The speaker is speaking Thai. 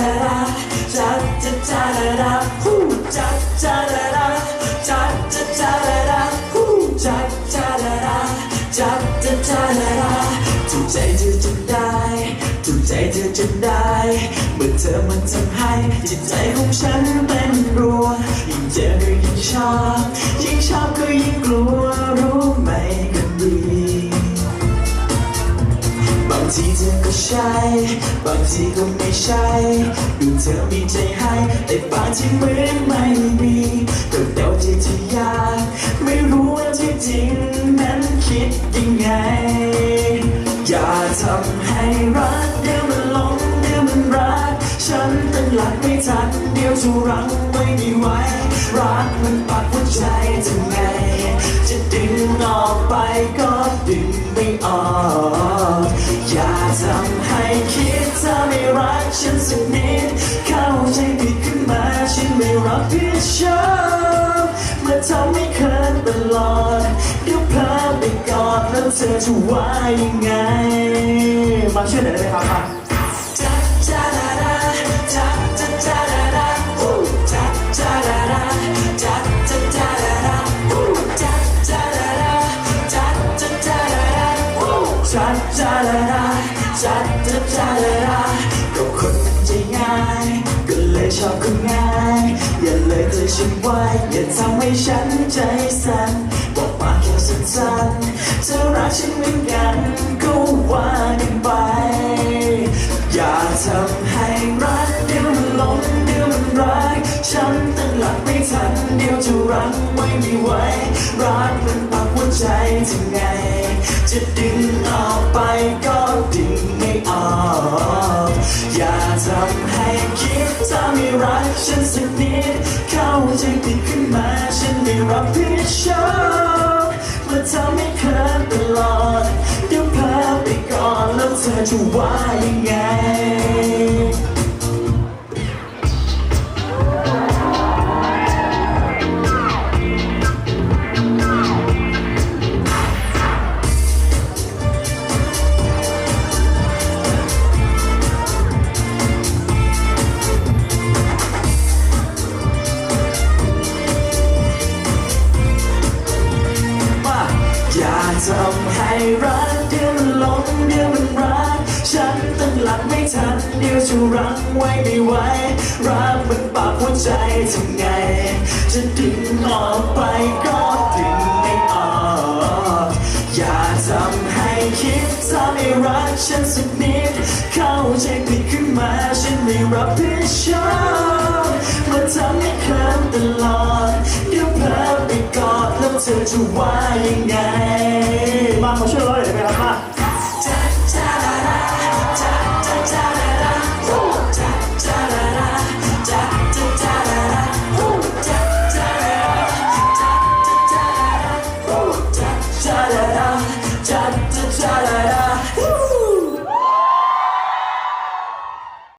da da, cha cha cha da da, whoo, cha cha da da, cha cha cha da da, whoo, cha cha da da, cha cha cha da da. ถูกใจเธอจนได้ ถูกใจเธอจนได้ เมื่อเธอมันทำให้จิตใจของฉันเป็น ทีเธอก็ใช่ บางทีก็ไม่ใช่ ดูเธอมีใจให้ แต่บางทีเหมือนไม่มีก็เดาใจที่ยาก ไม่รู้ว่าที่จริงนั้นคิดยังไง อย่าทำให้รักเดี๋ยวมันหลงเดี๋ยวมันรัก ฉันตั้งหลักไม่ทัน เดี๋ยวจะรั้งไว้ไม่ไหวรักมันปักหัวใจทำไงจะ ฉันสักนิดเข้าใจผิดขึ้นมาฉันไม่รับผิดชอบเมื่อทำให้เคินตลอดเดี๋ยวเพลอไปกอดแล้วเธอจะว่ายังไง มาช่วยหน่อยได้ไหมครับ จาดาดาจัดจัดจาดาดาก็คนใจง่ายก็เลยชอบคนง่ายอย่าเลยเธอฉันไว้อย่าทำให้ฉันใจสั่นบอกมาแค่สั้นๆเธอรักฉันเหมือนกันก็ว่ากันไป อย่าทำให้รักเดี๋ยวมันหลงเดี๋ยวมันรักฉันตั้งหลักไม่ทันเดี๋ยวจะรั้งไว้ไม่ไหวรักมันปักหัวใจทำไงจะดึง ไม่รักฉันสักนิดเข้าใจผิดขึ้นมาฉันไม่รับผิดชอบเมื่อทำให้เคินตลอดเดี๋ยวพาไปก่อนแล้วเธอจะว่ายังไง จะรั้งไว้ไม่ไหวรักมันปากหัวใจทำไง จะดึงออกไปก็ดึงไม่ออกอย่าทำให้คิดถ้าไม่รักฉันสักนิด เข้าใจผิดขึ้นมาฉันไม่รับผิดชอบเมื่อทำให้เคินตลอดเดี๋ยวเพลอไปกอดแล้วเธอจะว่ายังไง Shut up.